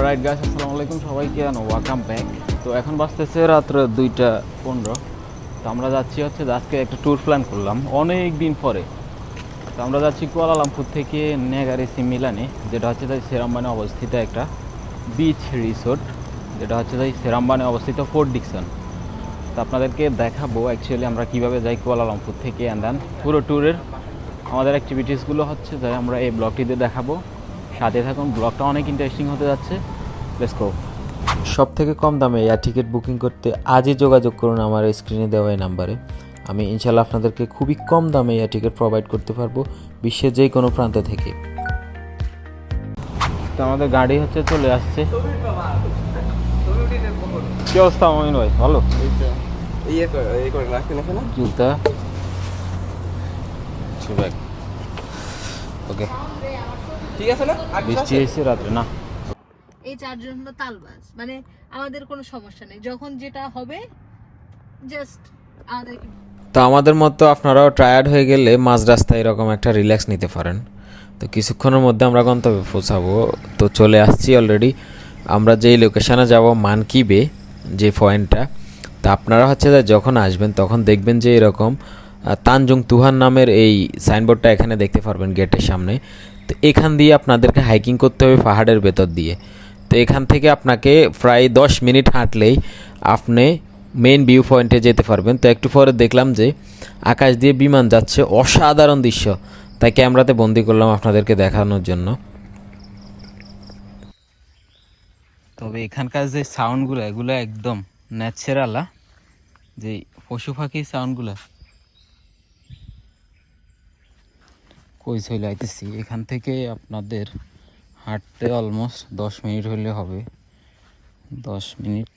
Alright গাছ আসসালামু আলাইকুম সবাইকে ওয়েলকাম ব্যাক তো এখন বাজতেছে রাত্র দুইটা পনেরো। তো আমরা যাচ্ছি হচ্ছে আজকে একটা ট্যুর প্ল্যান করলাম, অনেক দিন পরে। তো আমরা যাচ্ছি কুয়ালালামপুর থেকে নেগারেসি মিলানে, যেটা হচ্ছে তাই সেরামবানে অবস্থিত একটা বিচ রিসোর্ট যেটা হচ্ছে তাই সেরামবানে অবস্থিত ফোর্ট ডিকসন তো আপনাদেরকে দেখাবো অ্যাকচুয়ালি আমরা কীভাবে যাই কুয়ালালামপুর থেকে অ্যান্ড দেন পুরো ট্যুরের আমাদের অ্যাক্টিভিটিসগুলো হচ্ছে যাই আমরা এই ব্লগটিতে দেখাবো। সাথে থাকুন ব্লগটা অনেক ইন্টারেস্টিং হতে যাচ্ছে। লেটস গো সব থেকে কম দামে এয়ার টিকিট বুকিং করতে আজই যোগাযোগ করুন আমার স্ক্রিনে দেওয়া এই নাম্বারে। আমি ইনশাল্লাহ আপনাদেরকে খুবই কম দামে এয়ার টিকিট প্রোভাইড করতে পারব বিশ্বের যে কোনো প্রান্ত থেকে। তো আমাদের গাড়ি হচ্ছে চলে আসছে। কি অবস্থা মমিন ভাই? ভালো? জুতা। Bag okay. ঠিক আছে না? বৃষ্টি? এসে রাত্রে না। এই চারজন হলো তালবাজ। মানে আমাদের কোনো সমস্যা নেই। যখন যেটা হবে জাস্ট আমাদের তো আমাদের মতো আপনারাও টায়ার্ড হয়ে গেলে মাঝ রাস্তায় এরকম একটা রিল্যাক্স নিতে পারেন। তো কিছুক্ষণের মধ্যে আমরা গন্তব্যে পৌঁছাবো। তো চলে আসছি অলরেডি আমরা যেই লোকেশানে যাব মানকিবে যে পয়েন্টটা তা আপনারা হচ্ছে যে যখন আসবেন তখন দেখবেন যে এরকম তানজুং তুহান নামের এই সাইনবোর্ডটা এখানে দেখতে পারবেন গেটের সামনে। তো এখান দিয়ে আপনাদেরকে হাইকিং করতে হবে পাহাড়ের ভেতর দিয়ে। তো এখান থেকে আপনাকে প্রায় দশ মিনিট হাঁটলেই আপনি মেন ভিউ পয়েন্টে যেতে পারবেন। তো একটু পরে দেখলাম যে আকাশ দিয়ে বিমান যাচ্ছে, অসাধারণ দৃশ্য। তাই ক্যামেরাতে বন্দি করলাম আপনাদেরকে দেখানোর জন্য। তবে এখানকার যে সাউন্ডগুলো এগুলো একদম ন্যাচারাল যে পশু পাখির সাউন্ডগুলো কই চলে আইতেছি। এখান থেকে আপনাদের হাঁটতে অলমোস্ট দশ মিনিট হলে হবে। দশ মিনিট।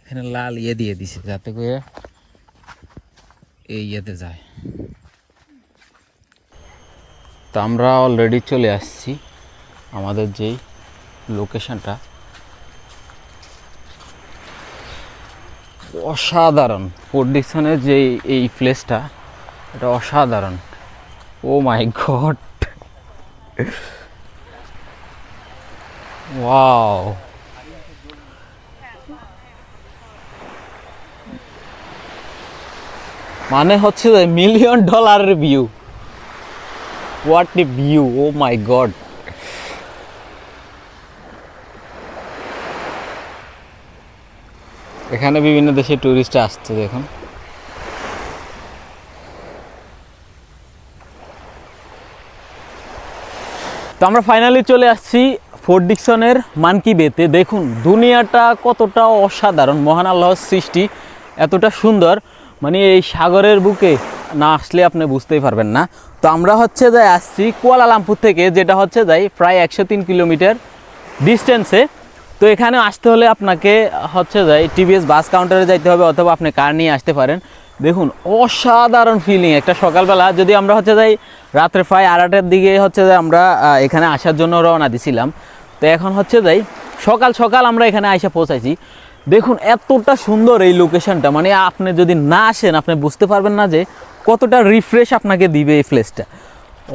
এখানে লাল ইয়ে দিয়ে দিছে, যাতে করে এই ইয়েতে যায়। তো আমরা অলরেডি চলে আসছি আমাদের যেই লোকেশনটা অসাধারণ। ফোর্ট যে এই প্লেসটা এটা অসাধারণ। Oh my god. ওয়াও। মানে হচ্ছে মিলিয়ন ডলারের view what a view oh my god. এখানে বিভিন্ন দেশের টুরিস্ট আসছে, দেখুন। তো আমরা ফাইনালি চলে আসছি ফোর্ট ডিকসনের মানকি বেতে দেখুন, দুনিয়াটা কতটা অসাধারণ, মহান আল্লাহর সৃষ্টি, এতটা সুন্দর। মানে এই সাগরের বুকে না আসলে আপনি বুঝতেই পারবেন না। তো আমরা হচ্ছে যাই আসছি কুয়ালালামপুর থেকে, যেটা হচ্ছে যাই প্রায় একশো তিন কিলোমিটার ডিস্টেন্সে তো এখানে আসতে হলে আপনাকে হচ্ছে যাই টিভিএস বাস কাউন্টারে যাইতে হবে, অথবা আপনি কার নিয়ে আসতে পারেন। দেখুন, অসাধারণ ফিলিং একটা সকালবেলা। যদি আমরা হচ্ছে যাই রাত্রে প্রায় আড়াটার দিকে হচ্ছে যে আমরা এখানে আসার জন্য রওনা দিছিলাম। তো এখন হচ্ছে যাই সকাল সকাল আমরা এখানে আইসা পৌঁছাইছি। দেখুন, এতটা সুন্দর এই লোকেশনটা মানে আপনি যদি না আসেন, আপনি বুঝতে পারবেন না যে কতটা রিফ্রেশ আপনাকে দিবে এই প্লেসটা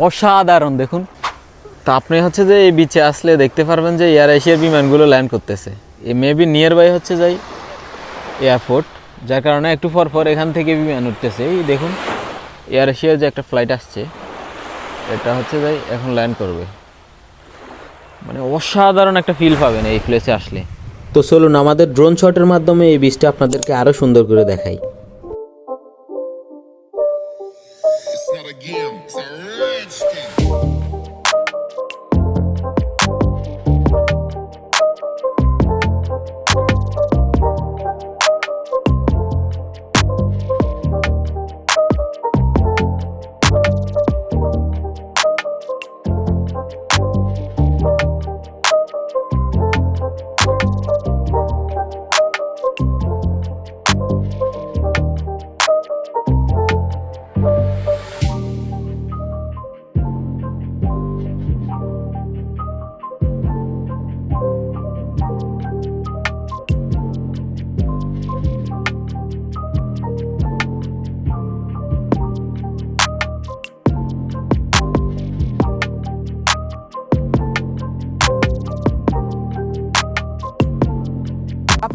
অসাধারণ, দেখুন। তা আপনি হচ্ছে যে এই বিচে আসলে দেখতে পারবেন যে এয়ার এশিয়ার বিমানগুলো ল্যান্ড করতেছে। এ মেবি নিয়ার বাই হচ্ছে যাই এয়ারপোর্ট যার কারণে একটু পর পর এখান থেকে বিমান উঠতেছে। এই দেখুন এয়ার এশিয়ার যে একটা ফ্লাইট আসছে। এটা হচ্ছে যাই এখন ল্যান্ড করবে। মানে অসাধারণ একটা ফিল পাবেন এই প্লেসে আসলে। তো চলুন, আমাদের ড্রোন শটের মাধ্যমে এই বীজটা আপনাদেরকে আরও সুন্দর করে দেখাই।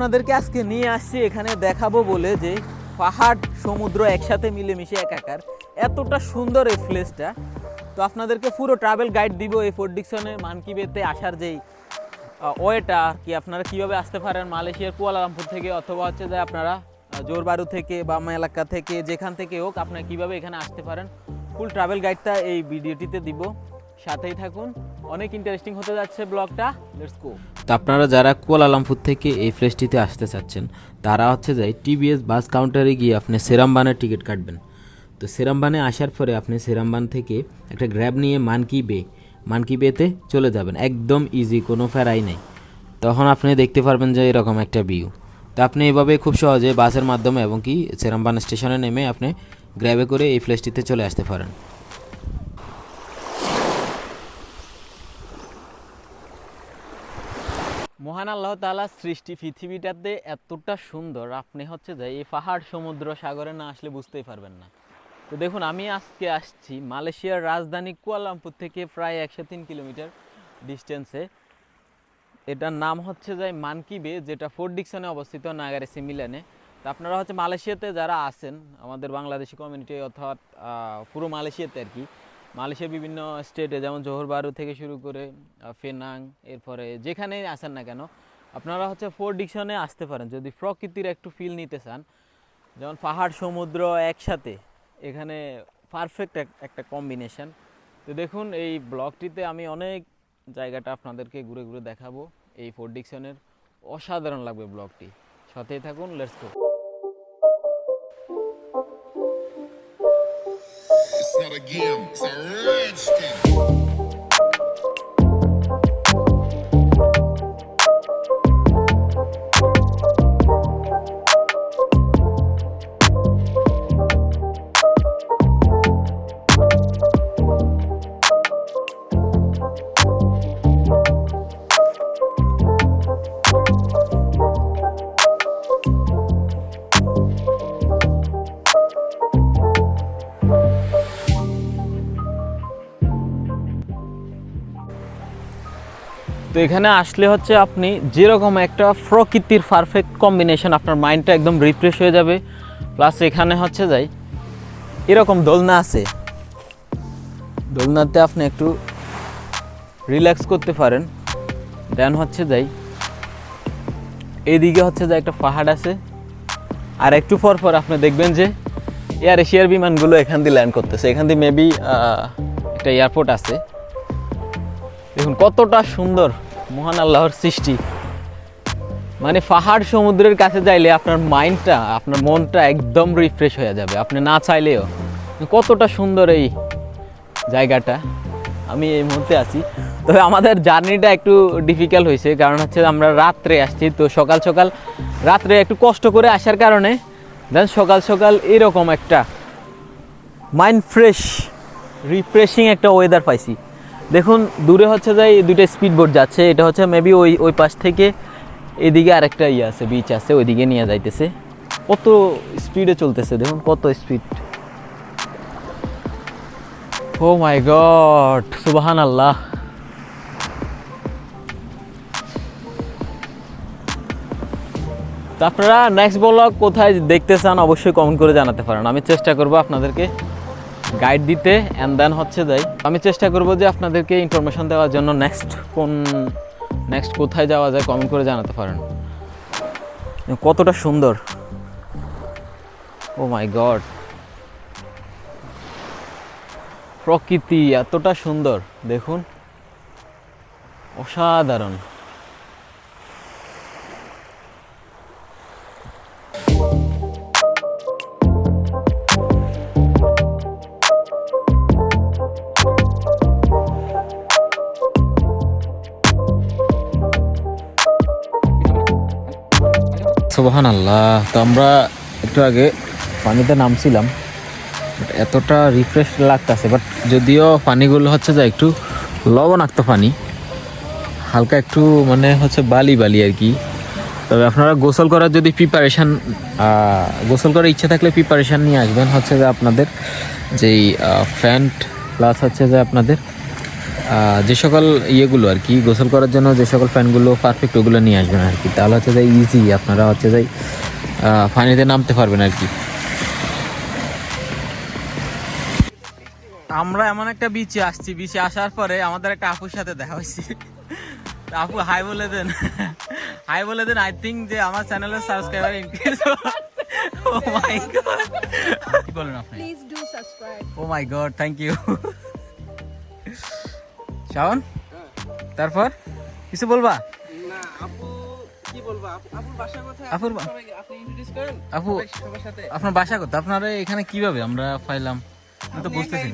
আপনাদেরকে আজকে নিয়ে আসছি, এখানে দেখাবো বলে যে পাহাড়, সমুদ্র একসাথে মিলেমিশে একাকার। এতটা সুন্দর এই প্লেসটা তো আপনাদেরকে পুরো ট্রাভেল গাইড দিব এই ফোর্ট ডিকশনে মানকি বেতে আসার যেই ওয়েটা আর কি। আপনারা কীভাবে আসতে পারেন মালয়েশিয়ার কুয়ালালামপুর থেকে অথবা হচ্ছে যে আপনারা জোরবারু থেকে বা এলাকা থেকে, যেখান থেকে হোক আপনারা কীভাবে এখানে আসতে পারেন। ফুল ট্রাভেল গাইডটা এই ভিডিওটিতে দিব। সাথেই থাকুন। অনেক ইন্টারেস্টিং হতে যাচ্ছে ব্লগটা। লেটস গো তো আপনারা যারা কুয়ালালামপুর থেকে এই ফ্লেসটিতে আসতে চাচ্ছেন, তারা হচ্ছে যাই টিবিএস বাস কাউন্টারে গিয়ে আপনি সেরামবানের টিকিট কাটবেন। তো সেরামবানে আসার পরে আপনি সেরামবান থেকে একটা গ্র্যাব নিয়ে মানকি বে মানকি বেতে চলে যাবেন। একদম ইজি কোনো ফেরাই নেই। তখন আপনি দেখতে পারবেন যে এরকম একটা ভিউ তো আপনি এভাবে খুব সহজে বাসের মাধ্যমে এবং কি সেরামবান স্টেশনে নেমে আপনি গ্র্যাবে করে এই ফ্লেসটিতে চলে আসতে পারেন। মহান আল্লাহ তাআলা সৃষ্টি পৃথিবীটাতে এতটা সুন্দর, আপনি হচ্ছে যে এই পাহাড় সমুদ্র সাগরে না আসলে বুঝতেই পারবেন না। তো দেখুন, আমি আজকে আসছি মালয়েশিয়ার রাজধানী কুয়ালামপুর থেকে প্রায় একশো তিন কিলোমিটার ডিস্টেন্সে এটার নাম হচ্ছে যে মানকি বে, যেটা ফোর্ট ডিকশনে অবস্থিত নাগারে সিমিলানে তো আপনারা হচ্ছে মালয়েশিয়াতে যারা আছেন, আমাদের বাংলাদেশি কমিউনিটি অর্থাৎ পুরো মালয়েশিয়াতে আর কি মালয়েশিয়ার বিভিন্ন স্টেটে, যেমন জোহর বারু থেকে শুরু করে ফেনাং, এরপরে যেখানেই আসেন না কেন, আপনারা হচ্ছে ফোর্ট ডিকশনে আসতে পারেন। যদি প্রকৃতির একটু ফিল নিতে চান, যেমন পাহাড়, সমুদ্র একসাথে, এখানে পারফেক্ট একটা কম্বিনেশন তো দেখুন, এই ব্লগটিতে আমি অনেক জায়গাটা আপনাদেরকে ঘুরে ঘুরে দেখাবো, এই ফোর্ট ডিকশনের। অসাধারণ লাগবে ব্লগটি। সাথেই থাকুন let's go Game, it's a thing. এখানে আসলে হচ্ছে আপনি যেরকম একটা প্রকৃতির পারফেক্ট কম্বিনেশন আপনার মাইন্ডটা একদম রিফ্রেশ হয়ে যাবে। প্লাস এখানে হচ্ছে যাই, এরকম দোলনা আছে। দোলনাতে আপনি একটু রিল্যাক্স করতে পারেন। দেন হচ্ছে যাই এইদিকে হচ্ছে যে একটা পাহাড় আছে। আর একটু পর পর আপনি দেখবেন যে এয়ার এশিয়ার বিমানগুলো এখান দিয়ে ল্যান্ড করতেছে। এখান দিয়ে মেবি একটা এয়ারপোর্ট আছে। দেখুন কতটা সুন্দর। মহান আল্লাহর সৃষ্টি। মানে পাহাড় সমুদ্রের কাছে যাইলে আপনার মাইন্ডটা, আপনার মনটা একদম রিফ্রেশ হয়ে যাবে। আপনি না চাইলেও। কতটা সুন্দর এই জায়গাটা। আমি এই মুহূর্তে আছি। তবে আমাদের জার্নিটা একটু ডিফিকাল্ট হয়েছে। কারণ হচ্ছে আমরা রাত্রে আসছি। তো সকাল সকাল রাত্রে একটু কষ্ট করে আসার কারণে, দেন সকাল সকাল এরকম একটা মাইন্ড ফ্রেশ রিফ্রেশিং একটা ওয়েদার পাইছি। দেখুন, দূরে হচ্ছে যাই দুইটা স্পিড বোট যাচ্ছে, এটা হচ্ছে মেবি ওই ওই পাশ থেকে এদিকে আরেকটা ইয়ে আছে বিচ আছে, ওইদিকে নিয়ে যাইতেছে। কত স্পিডে চলতেছে, দেখুন, কত স্পিড ও মাই গড সুবাহান আল্লাহ আপনারা নেক্সট ব্লগ কোথায় দেখতে চান, অবশ্যই কমেন্ট করে জানাতে পারেন। আমি চেষ্টা করব আপনাদেরকে গাইড দিতে অ্যান্ড দেন হচ্ছে যাই আমি চেষ্টা করব যে আপনাদেরকে ইনফরমেশন দেওয়ার জন্য নেক্সট কোন নেক্সট কোথায় যাওয়া যায় কমেন্ট করে জানাতে পারেন। কতটা সুন্দর। ও মাই গড প্রকৃতি এতটা সুন্দর দেখুন। অসাধারণ। সোবাহান আল্লাহ তো আমরা একটু আগে পানিতে নামছিলাম। এতটা রিফ্রেশ লাগতেছে। বাট যদিও পানিগুলো হচ্ছে যে একটু লবণাক্ত পানি, হালকা একটু মানে হচ্ছে বালি বালি আর কি। তবে আপনারা গোসল করার যদি প্রিপারেশান গোসল করার ইচ্ছা থাকলে প্রিপারেশান নিয়ে আসবেন। হচ্ছে যে আপনাদের যেই প্যান্ট প্লাস হচ্ছে যে আপনাদের যে সকল ইয়েগুলো আর কি গোসল করার জন্য যে সকল ফ্যানগুলো পারফেক্ট ওগুলো নিয়ে আসবেন আর কি। তাহলে হচ্ছে যে ইজি আপনারা হচ্ছে যে পানিতে নামতে পারবেন আর কি। আমরা এমন একটা বিচে আসছি বিচে আসার পরে আমাদের একটা আপুর সাথে দেখা হয়েছে। আপু হাই বলে দেন। হাই বলে দেন আই থিঙ্ক যে আমার চ্যানেলের subscriber increase oh my god কি বলেন আপনি please do subscribe oh my god thank you Shaon তারপর? কিছু বলবা? আপু কি বলব? আপু- আপুর বাসা কোথায়? আপুর আপু বা- সবাইকে আপনি ইন্ট্রোডিউস করেন? আপু সবাই- সবার সাথে? আপনার বাসা কোথায়? আপনারা এখানে কীভাবে আমরা পাইলাম আমি তো বুঝতেছি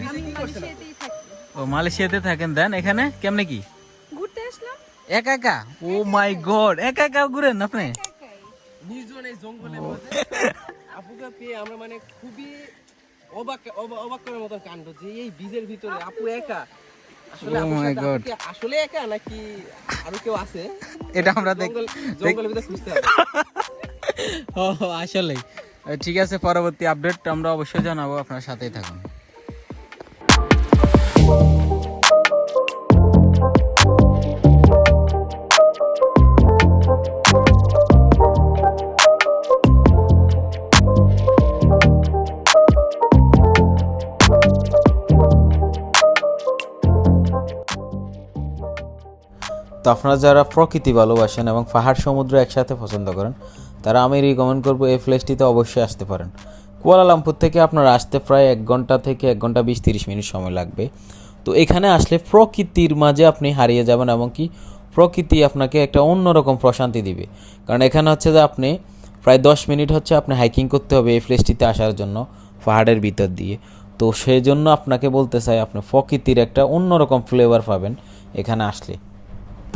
ও মালয়েশিয়াতে থাকেন। দেন এখানে কেমনে কি? ঘুরতে আসলাম। একা একা? ও মাই গড একা একা ঘুরেন আপনি? নির্জন এই জঙ্গলের মধ্যে। আপুকে পেয়ে আমরা মানে খুবই অবাক অবাক করার মতো কাণ্ড যে এই বীজের ভিতরে আপু একা। আসলে Oh একা নাকি আরও কেউ আছে? এটা আমরা দেখ জঙ্গল জঙ্গলের ভিতরে খুঁজতে হবে। ও আসলেই। ঠিক আছে পরবর্তী আপডেট আমরা অবশ্যই জানাব আপনার সাথেই থাকুন। তো আপনারা যারা প্রকৃতি ভালোবাসেন এবং পাহাড় সমুদ্র একসাথে পছন্দ করেন, তারা আমি রিকমেন্ড করব, এই প্লেসটিতে অবশ্যই আসতে পারেন। কুয়ালালামপুর থেকে আপনারা আসতে প্রায় এক ঘণ্টা থেকে এক ঘণ্টা বিশ তিরিশ মিনিট সময় লাগবে। তো এখানে আসলে প্রকৃতির মাঝে আপনি হারিয়ে যাবেন এবং কি প্রকৃতি আপনাকে একটা অন্যরকম প্রশান্তি দিবে। কারণ এখানে হচ্ছে যে আপনি প্রায় দশ মিনিট হচ্ছে আপনি হাইকিং করতে হবে এই প্লেসটিতে আসার জন্য, পাহাড়ের ভিতর দিয়ে। তো সেই জন্য আপনাকে বলতে চাই, আপনি প্রকৃতির একটা অন্যরকম ফ্লেভার পাবেন এখানে আসলে।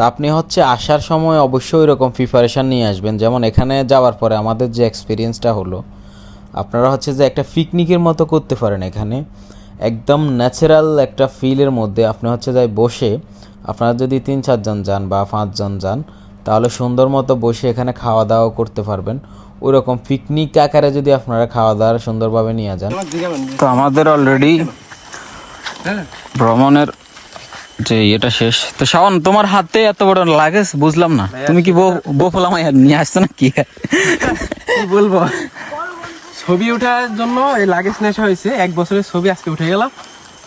তা আপনি হচ্ছে আসার সময় অবশ্যই এরকম প্রিপারেশান নিয়ে আসবেন। যেমন এখানে যাওয়ার পরে আমাদের যে এক্সপিরিয়েন্সটা হলো আপনারা হচ্ছে যে একটা পিকনিকের মতো করতে পারেন এখানে। একদম ন্যাচারাল একটা ফিলের মধ্যে আপনি হচ্ছে যাই বসে আপনারা যদি তিন চারজন যান বা পাঁচজন যান তাহলে সুন্দর মতো বসে এখানে খাওয়া দাওয়া করতে পারবেন। ওই রকম পিকনিক আকারে যদি আপনারা খাওয়া দাওয়া সুন্দরভাবে নিয়ে যান। তো আমাদের অলরেডি ভ্রমণের যে এটা শেষ। তো শাওন তোমার হাতে এত বড় লাগেজ? বুঝলাম না। তুমি কি বউ নিয়ে আসছো না কি? বলব? ছবি ওঠার জন্য এই লাগেজ নেশা হয়েছে। এক বছরের ছবি আজকে উঠে গেলাম।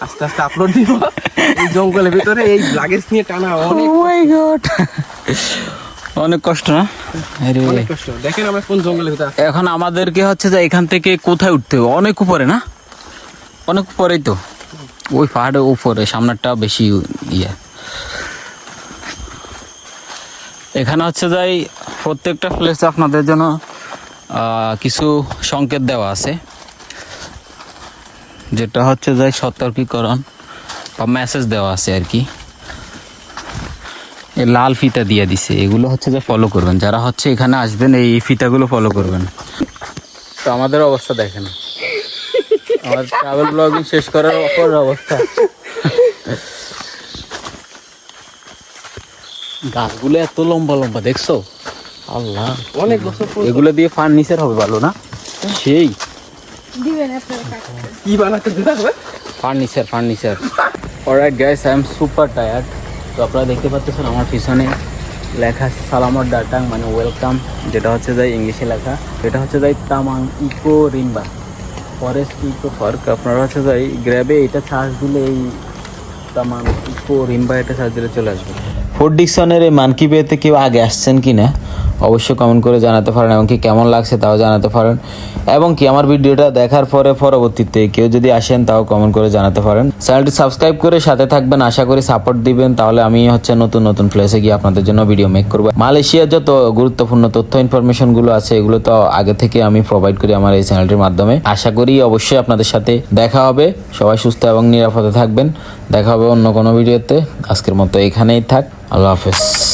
আস্তে আস্তে আপলোড দিব। এই জঙ্গলের ভিতরে এই লাগেজ নিয়ে টানা অনেক মাই গড অনেক কষ্ট না? আরে। অনেক কষ্ট। দেখেন আমরা কোন জঙ্গলের ভিতরে এখন আমাদেরকে হচ্ছে যে এখান থেকে কোথায় উঠতে হবে? অনেক উপরে না? অনেক উপরেই তো। ওই পাহাড়ের উপরে, সামনেরটা বেশি ইয়ে। এখানে হচ্ছে যাই, প্রত্যেকটা প্লেসে আপনাদের জন্য কিছু সংকেত দেওয়া আছে। যেটা হচ্ছে যাই, সতর্কীকরণ বা মেসেজ দেওয়া আছে আর কি। এই লাল ফিতা দিয়ে দিছে। এগুলো হচ্ছে যে ফলো করবেন। যারা হচ্ছে এখানে আসবেন, এই ফিতাগুলো ফলো করবেন। তো আমাদের অবস্থা দেখেন। আমার ট্রাভেল ব্লগিং শেষ করার পর অবস্থা। গাছগুলো এত লম্বা লম্বা দেখছ? আল্লাহ। অনেক বছর এগুলো দিয়ে ফার্নিচার হবে ভালো না? সেই। দিবেন কি বানাতে দিতে furniture furniture. Alright guys I am super tired তো আপনারা দেখতে পাচ্ছেন আমার পিছনে লেখা আছে সালামত ডাটাং মানে ওয়েলকাম যেটা হচ্ছে যাই ইংলিশে লেখা। এটা হচ্ছে যাই Taman eco Rimba forest eco park আপনারা হচ্ছে যাই গ্র্যাবে এটা চার্জ দিলে এই তামান ইকো রিম্বা এটা চার্জ দিলে চলে আসবে। ফোর্ট ডিকশনের এই মানকি পেতে কেউ আগে আসছেন কি না অবশ্যই কমেন্ট করে জানাতে পারেন এবং কি কেমন লাগছে তাও জানাতে পারেন। এবং কি আমার ভিডিওটা দেখার পরে পরবর্তীতে কেউ যদি আসেন তাও কমেন্ট করে জানাতে পারেন। চ্যানেলটি সাবস্ক্রাইব করে সাথে থাকবেন, আশা করি সাপোর্ট দিবেন। তাহলে আমি হচ্ছে নতুন নতুন প্লেসে গিয়ে আপনাদের জন্য ভিডিও মেক করব। মালয়েশিয়ার যত গুরুত্বপূর্ণ তথ্য ইনফরমেশনগুলো আছে, এগুলো তো আগে থেকে আমি প্রোভাইড করি আমার এই চ্যানেলটির মাধ্যমে। আশা করি অবশ্যই আপনাদের সাথে দেখা হবে। সবাই সুস্থ এবং নিরাপদে থাকবেন। দেখা হবে অন্য কোনো ভিডিওতে আজকের মতো এখানেই থাক। আল্লাহ হাফেজ।